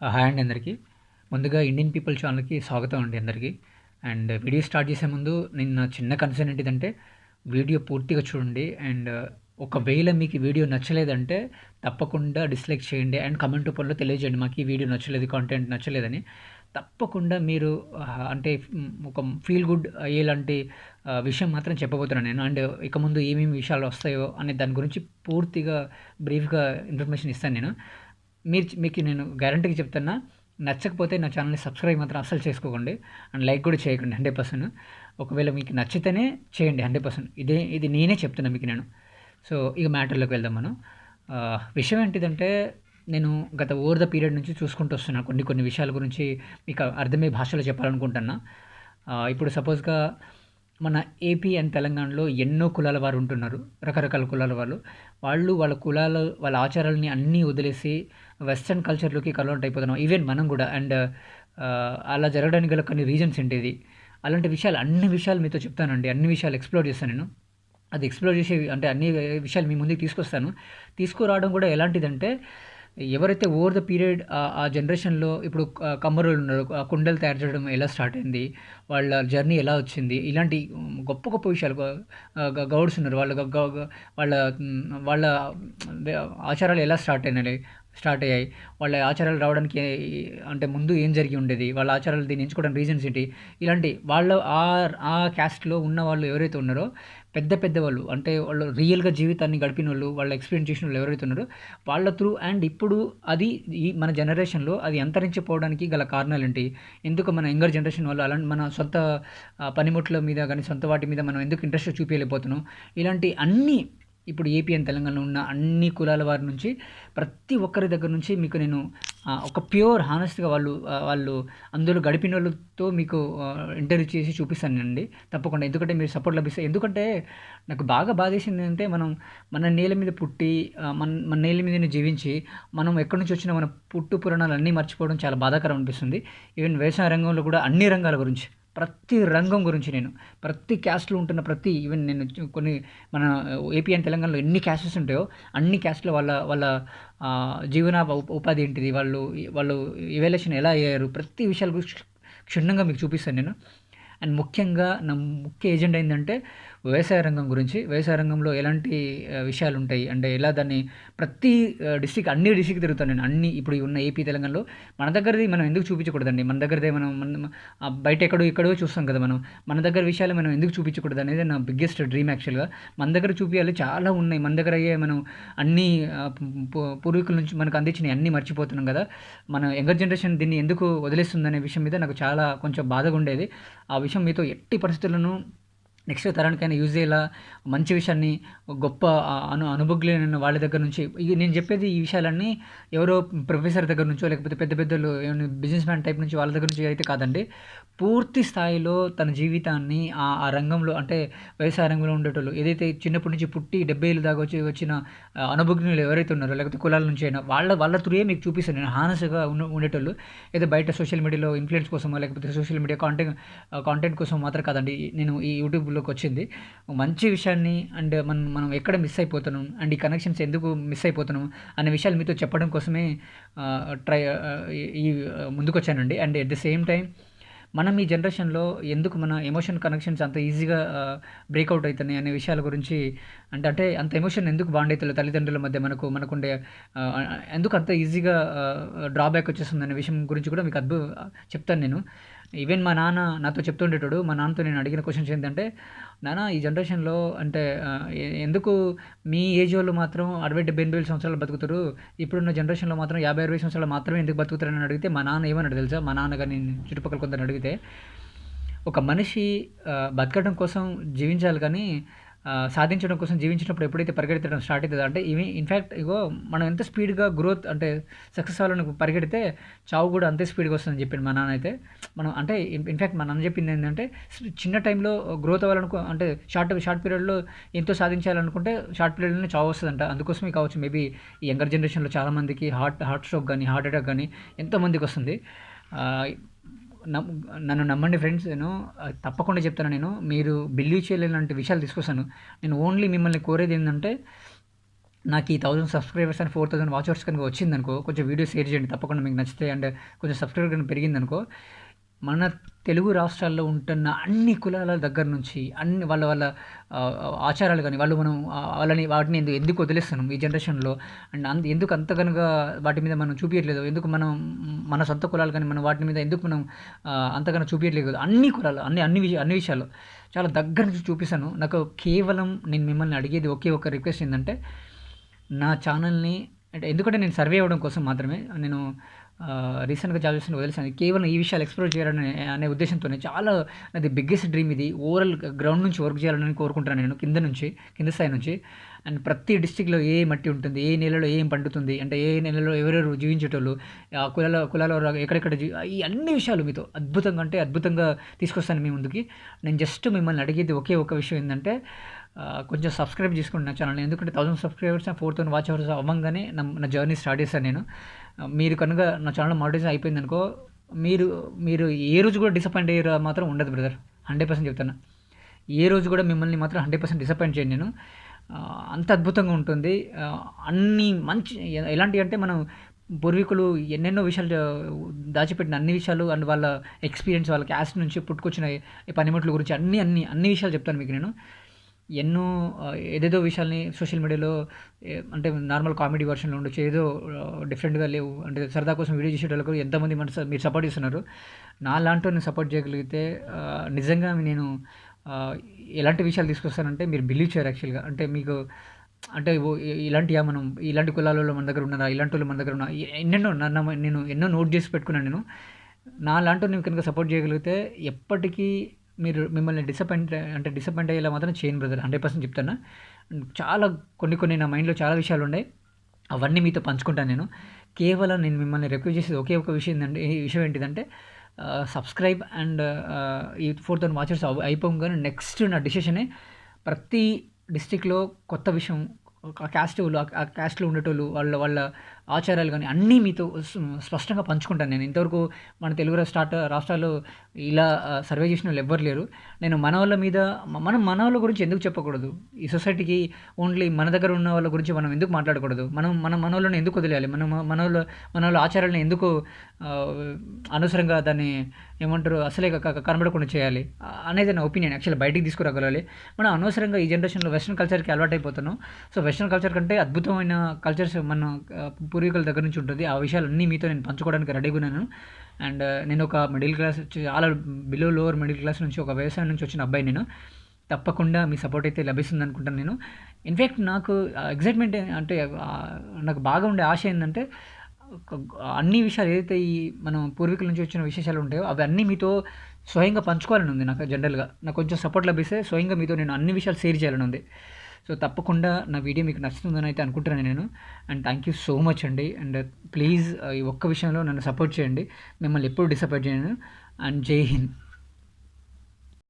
Hi అండి అందరికీ. ముందుగా ఇండియన్ పీపుల్ ఛానల్కి స్వాగతం అండి అందరికీ. అండ్ వీడియో స్టార్ట్ చేసే ముందు నిన్న చిన్న కన్సర్న్ ఏంటిదంటే వీడియో పూర్తిగా చూడండి. అండ్ ఒకవేళ మీకు వీడియో నచ్చలేదంటే తప్పకుండా డిస్లైక్ చేయండి. అండ్ కమెంట్ రూపంలో తెలియజేయండి మాకు ఈ వీడియో నచ్చలేదు కాంటెంట్ నచ్చలేదని. తప్పకుండా మీరు అంటే ఒక ఫీల్ గుడ్ అయ్యేలాంటి విషయం మాత్రం చెప్పబోతున్నాను నేను. అండ్ ఇక ముందు ఏమేమి విషయాలు వస్తాయో అనే దాని గురించి పూర్తిగా బ్రీఫ్గా ఇన్ఫర్మేషన్ ఇస్తాను నేను. మీరు మీకు నేను గ్యారంటీగా చెప్తున్నా నచ్చకపోతే నా ఛానల్ని సబ్స్క్రైబ్ మాత్రం అస్సలు చేసుకోకండి. అండ్ లైక్ కూడా చేయకండి హండ్రెడ్ పర్సెంట్. ఒకవేళ మీకు నచ్చితేనే చేయండి హండ్రెడ్ పర్సెంట్. ఇదే ఇది నేనే చెప్తున్నా మీకు నేను. సో ఇక మ్యాటర్లోకి వెళ్దాం మనం. విషయం ఏంటిదంటే నేను గత ఓవర్ ద పీరియడ్ నుంచి చూసుకుంటూ వస్తున్నాను కొన్ని కొన్ని విషయాల గురించి మీకు అర్థమయ్యే భాషలో చెప్పాలనుకుంటున్నా. ఇప్పుడు సపోజ్గా మన ఏపీ అండ్ తెలంగాణలో ఎన్నో కులాల వారు ఉంటున్నారు. రకరకాల కులాల వాళ్ళు. వాళ్ళు వాళ్ళ కులాలు వాళ్ళ ఆచారాలని అన్నీ వదిలేసి వెస్ట్రన్ కల్చర్లోకి కలవంట్ అయిపోతున్నాం. ఈవెన్ మనం కూడా అండ్ అలా జరగడానికి గల కొన్ని రీజన్స్ ఏంటిది? అలాంటి విషయాలు అన్ని విషయాలు మీతో చెప్తానండి. అన్ని విషయాలు ఎక్స్ప్లోర్ చేస్తాను నేను. అది ఎక్స్ప్లోర్ చేసే అంటే అన్ని విషయాలు మీ ముందుకు తీసుకొస్తాను. తీసుకురావడం కూడా ఎలాంటిదంటే ఎవరైతే ఓవర్ ద పీరియడ్ ఆ జనరేషన్లో ఇప్పుడు కమ్మరులు ఉన్నారు ఆ కుండలు తయారు చేయడం ఎలా స్టార్ట్ అయింది వాళ్ళ జర్నీ ఎలా వచ్చింది ఇలాంటి గొప్ప గొప్ప విషయాలు గౌడ్స్ ఉన్నారు. వాళ్ళ వాళ్ళ వాళ్ళ ఆచారాలు ఎలా స్టార్ట్ అయినాయి స్టార్ట్ అయ్యాయి. వాళ్ళ ఆచారాలు రావడానికి అంటే ముందు ఏం జరిగి ఉండేది? వాళ్ళ ఆచారాలు దీన్ని ఎంచుకోవడం రీజన్స్ ఏంటి? ఇలాంటి వాళ్ళ ఆ ఆ క్యాస్ట్లో ఉన్న వాళ్ళు ఎవరైతే ఉన్నారో పెద్ద పెద్ద వాళ్ళు అంటే వాళ్ళు రియల్గా జీవితాన్ని గడిపిన వాళ్ళు వాళ్ళ ఎక్స్పీరియన్స్ చేసిన వాళ్ళు ఎవరైతే ఉన్నారో వాళ్ళ త్రూ అండ్ ఇప్పుడు అది ఈ మన జనరేషన్లో అది అంతరించిపోవడానికి గల కారణాలు ఏంటి? ఎందుకు మన యంగర్ జనరేషన్ వాళ్ళు అలాంటి మన సొంత పనిముట్ల మీద కానీ సొంత వాటి మీద మనం ఎందుకు ఇంట్రెస్ట్ చూపించలేకపోతున్నాం ఇలాంటి అన్ని ఇప్పుడు ఏపీ అండ్ తెలంగాణలో ఉన్న అన్ని కులాల వారి నుంచి ప్రతి ఒక్కరి దగ్గర నుంచి మీకు నేను ఒక ప్యూర్ హానెస్ట్గా వాళ్ళు వాళ్ళు అందులో గడిపిన వాళ్ళతో మీకు ఇంటర్వ్యూ చేసి చూపిస్తానండి తప్పకుండా. ఎందుకంటే మీరు సపోర్ట్ లభిస్తే ఎందుకంటే నాకు బాగా బాధేసింది అంటే మనం మన నేల మీద పుట్టి మన మన నేల మీద జీవించి మనం ఎక్కడి నుంచి వచ్చిన మన పుట్టు పురాణాలు అన్నీ మర్చిపోవడం చాలా బాధాకరం అనిపిస్తుంది. ఈవెన్ వ్యవసాయ రంగంలో కూడా అన్ని రంగాల గురించి. ప్రతి రంగం గురించి నేను ప్రతి క్యాస్ట్లో ఉంటున్న ప్రతి ఈవెన్ నేను కొన్ని మన ఏపీ అండ్ తెలంగాణలో ఎన్ని క్యాస్టెస్ ఉంటాయో అన్ని క్యాస్ట్లో వాళ్ళ వాళ్ళ జీవన ఉప- ఉపాధి ఏంటిది వాళ్ళు వాళ్ళు ఇవాల్యుయేషన్ ఎలా అయ్యారు ప్రతి విషయాల గురించి క్షుణ్ణంగా మీకు చూపిస్తాను నేను. అండ్ ముఖ్యంగా నా ముఖ్య ఏజెంట్ ఏంటంటే వ్యవసాయ రంగం గురించి వ్యవసాయ రంగంలో ఎలాంటి విషయాలు ఉంటాయి అంటే ఎలా దాన్ని ప్రతి డిస్టిక్ అన్ని డిస్టిక్ తిరుగుతాను నేను. అన్ని ఇప్పుడు ఉన్న ఏపీ తెలంగాణలో మన దగ్గరది మనం ఎందుకు చూపించకూడదండి? మన దగ్గరదే మనం మన బయట ఎక్కడో ఎక్కడో చూస్తాం కదా మనం. మన దగ్గర విషయాలు మనం ఎందుకు చూపించకూడదు అనేది నా బిగ్గెస్ట్ డ్రీమ్ యాక్చువల్గా. మన దగ్గర చూపించాలి చాలా ఉన్నాయి. మన దగ్గర అయ్యే మనం అన్ని పూర్వీకుల నుంచి మనకు అందించినవి అన్నీ మర్చిపోతున్నాం కదా. మన యంగర్ జనరేషన్ దీన్ని ఎందుకు వదిలేస్తుందనే విషయం మీద నాకు చాలా కొంచెం బాధగా ఉండేది. ఆ విషయం మీతో ఎట్టి పరిస్థితులను నెక్స్ట్ తరానికైనా యూజ్ అయ్యేలా మంచి విషయాన్ని గొప్ప అను అనుభవజ్ఞులైన వాళ్ళ దగ్గర నుంచి ఇది నేను చెప్పేది ఈ విషయాలన్నీ ఎవరో ప్రొఫెసర్ దగ్గర నుంచో లేకపోతే పెద్ద పెద్దలు బిజినెస్ మ్యాన్ టైప్ నుంచి వాళ్ళ దగ్గర నుంచి అయితే కాదండి. పూర్తి స్థాయిలో తన జీవితాన్ని ఆ ఆ రంగంలో అంటే వ్యవసాయ రంగంలో ఉండేటోళ్ళు ఏదైతే చిన్నప్పటి నుంచి పుట్టి డెబ్బై ఏళ్ళు దాకా వచ్చి వచ్చిన ఆ, అనుభవజ్ఞులు ఎవరైతే ఉన్నారో లేకపోతే కులాల నుంచి అయినా వాళ్ళ వాళ్ళ త్రూయే మీకు చూపిస్తాను. నేను హానస్గా ఉన్న ఉండేటోళ్ళు. ఏదో బయట సోషల్ మీడియాలో ఇన్ఫ్లుయెన్స్ కోసమో లేకపోతే సోషల్ మీడియా కాంటెంట్ కాంటెంట్ కోసం మాత్రం కాదండి. నేను ఈ యూట్యూబ్లోకి వచ్చింది మంచి విషయాన్ని అండ్ మనం మనం ఎక్కడ మిస్ అయిపోతున్నాం అండ్ ఈ కనెక్షన్స్ ఎందుకు మిస్ అయిపోతున్నాం అనే విషయాలు మీతో చెప్పడం కోసమే ట్రై ఈ ముందుకొచ్చానండి. And at the same time మనం ఈ జనరేషన్లో ఎందుకు మన ఎమోషన్ కనెక్షన్స్ అంత ఈజీగా బ్రేక్అవుట్ అవుతున్నాయి అనే విషయాల గురించి అంటే అంటే అంత ఎమోషన్ ఎందుకు బాండ్ అవుతుంది తల్లిదండ్రుల మధ్య మనకు మనకుండే ఎందుకు అంత ఈజీగా డ్రాబ్యాక్ వచ్చేస్తుంది అనే విషయం గురించి కూడా మీకు అద్భుత చెప్తాను నేను. ఈవెన్ మా నాన్న నాతో చెప్తుండేటోడు మా నాన్నతో నేను అడిగిన క్వశ్చన్స్ ఏంటంటే నాన్న ఈ జనరేషన్లో అంటే ఎందుకు మీ ఏజ్ వాళ్ళు మాత్రం అరవై డెబ్బై ఎనభై వేల సంవత్సరాలు బతుకుతారు? ఇప్పుడున్న జనరేషన్లో మాత్రం యాభై అరవై సంవత్సరాలు మాత్రమే ఎందుకు బతుకుతారని అడిగితే మా నాన్న ఏమన్నాడు తెలుసా? మా నాన్న కానీ చుట్టుపక్కల కొందరు అడిగితే ఒక మనిషి బతకడం కోసం జీవించాలి కానీ సాధించడం కోసం జీవించినప్పుడు ఎప్పుడైతే పరిగెత్తడం స్టార్ట్ అవుతుందో అంటే ఇవి ఇన్ఫ్యాక్ట్ ఇగో మనం ఎంత స్పీడ్గా గ్రోత్ అంటే సక్సెస్ అవ్వాలని పరిగెడితే చావు కూడా అంతే స్పీడ్గా వస్తుందని చెప్పింది మా నాన్న అయితే. మనం అంటే ఇన్ఫ్యాక్ట్ మా నాన్న చెప్పింది ఏంటంటే చిన్న టైంలో గ్రోత్ అవ్వాలనుకో అంటే షార్ట్ షార్ట్ పీరియడ్లో ఎంతో సాధించాలనుకుంటే షార్ట్ పీరియడ్లోనే చావు వస్తుందంట. అందుకోసమే కావచ్చు మేబీ ఈ యంగర్ జనరేషన్లో చాలామందికి హార్ట్ హార్ట్ స్ట్రోక్ కానీ హార్ట్ అటాక్ కానీ ఎంతోమందికి వస్తుంది. నన్ను నమ్మండి ఫ్రెండ్స్ నేను తప్పకుండా చెప్తాను నేను. మీరు బిలీవ్ చేయలేనంటి విషయాలు తీసుకొస్తాను. నేను ఓన్లీ మిమ్మల్ని కోరేది ఏంటంటే నాకు ఈ thousand subscribers and four thousand watchers కనుక వచ్చిందనుకో కొంచెం వీడియో షేర్ చేయండి తప్పకుండా మీకు నచ్చితే. అండ్ కొంచెం సబ్స్క్రైబర్ కనుక పెరిగిందనుకో మన తెలుగు రాష్ట్రాల్లో ఉంటున్న అన్ని కులాల దగ్గర నుంచి అన్ని వాళ్ళ వాళ్ళ ఆచారాలు కానీ వాళ్ళు మనం వాళ్ళని వాటిని ఎందుకు ఎందుకు వదిలేస్తున్నాం ఈ జనరేషన్లో? అండ్ అంత ఎందుకు అంత కనుక వాటి మీద మనం చూపించట్లేదు ఎందుకు మనం మన సొంత కులాలు కానీ మన వాటి మీద ఎందుకు మనం ఆ, చూపించట్లేదు అన్ని కులాలు అన్ని అన్ని విషయ అన్ని విషయాలు చాలా దగ్గర నుంచి చూపిస్తాను. నాకు కేవలం నేను మిమ్మల్ని అడిగేది ఒకే ఒక రిక్వెస్ట్ ఏంటంటే నా ఛానల్ని అంటే ఎందుకంటే నేను సర్వే అవ్వడం కోసం మాత్రమే నేను రీసెంట్గా జాబ్ చేసిన వదిలేసాను కేవలం ఈ విషయాలు ఎక్స్ప్లోర్ చేయాలని అనే ఉద్దేశంతోనే చాలా నాది బిగ్గెస్ట్ డ్రీమ్ ఇది. ఓవరాల్ గ్రౌండ్ నుంచి వర్క్ చేయాలని కోరుకుంటున్నాను నేను కింద నుంచి కింద స్థాయి నుంచి. అండ్ ప్రతి డిస్టిక్లో ఏ మట్టి ఉంటుంది ఏ నెలలో ఏం పండుతుంది అంటే ఏ నెలలో ఎవరెవరు జీవించేటోళ్ళు ఆ కులాల కులాల ఎక్కడెక్కడ ఈ అన్ని విషయాలు మీతో అద్భుతంగా అంటే అద్భుతంగా తీసుకొస్తాను మీ ముందుకి. నేను జస్ట్ మిమ్మల్ని అడిగేది ఒకే ఒక విషయం ఏంటంటే కొంచెం సబ్స్క్రైబ్ చేసుకోండి నా ఛానల్ ఎందుకంటే thousand subscribers four thousand watch hours అవ్వంగానే నా జర్నీ స్టార్ట్ చేశాను నేను. మీరు కనుక నా ఛానల్ మానిటైజేషన్ అయిపోయింది అనుకో మీరు మీరు ఏ రోజు కూడా డిసప్పాయింట్ అయ్యే మాత్రం ఉండదు బ్రదర్. హండ్రెడ్ పర్సెంట్ చెప్తాను ఏ రోజు కూడా మిమ్మల్ని మాత్రం హండ్రెడ్ పర్సెంట్ డిసప్పాయింట్ చేయండి నేను. అంత అద్భుతంగా ఉంటుంది. అన్ని మంచి ఎలాంటివి అంటే మనం పూర్వీకులు ఎన్నెన్నో విషయాలు దాచిపెట్టిన అన్ని విషయాలు అండ్ వాళ్ళ ఎక్స్పీరియన్స్ వాళ్ళ క్యాస్ట్ నుంచి పుట్టుకొచ్చిన పనిముట్ల గురించి అన్ని అన్ని అన్ని విషయాలు చెప్తాను మీకు నేను. ఎన్నో ఏదేదో విషయాల్ని సోషల్ మీడియాలో అంటే నార్మల్ కామెడీ వర్షన్లో ఉండొచ్చు ఏదో డిఫరెంట్గా లేవు. అంటే సరదా కోసం వీడియో చేసేటోళ్ళకు ఎంతమంది మన మీరు సపోర్ట్ చేస్తున్నారు. నా లాంటి సపోర్ట్ చేయగలిగితే నిజంగా నేను ఎలాంటి విషయాలు తీసుకొస్తానంటే మీరు బిలీవ్ చేయరు యాక్చువల్గా అంటే మీకు అంటే ఇలాంటి ఇలాంటియా మనం ఇలాంటి కులాలలో మన దగ్గర ఉన్నారా ఇలాంటి వాళ్ళు మన దగ్గర ఉన్నా ఎన్నెన్నో నా- నేను ఎన్నో నోట్ చేసి పెట్టుకున్నాను నేను. నా లాంటి నేను కనుక సపోర్ట్ చేయగలిగితే ఎప్పటికీ మీరు మిమ్మల్ని డిసప్పాయింట్ అంటే డిసప్పాయింట్ అయ్యేలా మాత్రం చేయను బ్రదర్ హండ్రెడ్ పర్సెంట్ చెప్తాను చాలా కొన్ని కొన్ని నా మైండ్లో చాలా విషయాలు ఉన్నాయి అవన్నీ మీతో పంచుకుంటాను నేను. కేవలం నేను మిమ్మల్ని రిక్వెస్ట్ చేసేది ఒకే ఒక విషయం ఏంటంటే ఈ విషయం ఏంటిదంటే సబ్స్క్రైబ్ అండ్ ఈ ఫోర్ థౌసండ్ వాచర్స్ అయిపోగానే నెక్స్ట్ నా డిసిషనే ప్రతి డిస్టిక్లో కొత్త విషయం ఆ క్యాస్ట్ వాళ్ళు ఆ క్యాస్ట్లో ఉండేటోళ్ళు వాళ్ళ వాళ్ళ ఆచారాలు కానీ అన్నీ మీతో స్పష్టంగా పంచుకుంటాను. నేను ఇంతవరకు మన తెలుగు రాష్ట్ర రాష్ట్రాల్లో ఇలా సర్వే చేసిన వాళ్ళు ఎవ్వరు లేరు. నేను మన వాళ్ళ మీద మనం మన వాళ్ళ గురించి ఎందుకు చెప్పకూడదు? ఈ సొసైటీకి ఓన్లీ మన దగ్గర ఉన్న వాళ్ళ గురించి మనం ఎందుకు మాట్లాడకూడదు? మనం మన మన వాళ్ళని ఎందుకు వదిలేయాలి? మనం మన వాళ్ళ మన వాళ్ళ ఆచారాలను ఎందుకు అనవసరంగా దాన్ని ఏమంటారు అసలే క- కనబడకుండా చేయాలి? అనేది నా ఒపీనియన్. యాక్చువల్లీ బయటికి తీసుకురాగలాలి మనం అనవసరంగా ఈ జనరేషన్లో వెస్ట్రన్ కల్చర్కి అలవాటు అయిపోతున్నాం సో వెస్ట్రన్ కల్చర్ కంటే అద్భుతమైన కల్చర్స్ మన పూర్వీకుల దగ్గర నుంచి ఉంటుంది. ఆ విషయాలన్నీ మీతో నేను పంచుకోవడానికి రెడీగా ఉన్నాను. అండ్ నేను ఒక మిడిల్ క్లాస్ చాలా బిలో లోవర్ మిడిల్ క్లాస్ నుంచి ఒక వ్యవసాయం నుంచి వచ్చిన అబ్బాయి నేను. తప్పకుండా మీ సపోర్ట్ అయితే లభిస్తుంది అనుకుంటాను నేను. ఇన్ఫ్యాక్ట్ నాకు ఎగ్జైట్మెంట్ అంటే నాకు బాగా ఉండే ఆశ ఏంటంటే అన్ని విషయాలు ఏదైతే ఈ మనం పూర్వీకుల నుంచి వచ్చిన విశేషాలు ఉంటాయో అవి అన్నీ మీతో స్వయంగా పంచుకోవాలని ఉంది నాకు జనరల్గా. నాకు కొంచెం సపోర్ట్ లభిస్తే స్వయంగా మీతో నేను అన్ని విషయాలు షేర్ చేయాలని ఉంది. సో తప్పకుండా నా వీడియో మీకు నచ్చుతుందని అయితే అనుకుంటున్నాను నేను. And thank you so much అండి. అండ్ ప్లీజ్ uh, ఈ ఒక్క విషయంలో నన్ను సపోర్ట్ చేయండి. మిమ్మల్ని ఎప్పుడు డిసప్పాయింట్ చేయను. అండ్ జై హింద్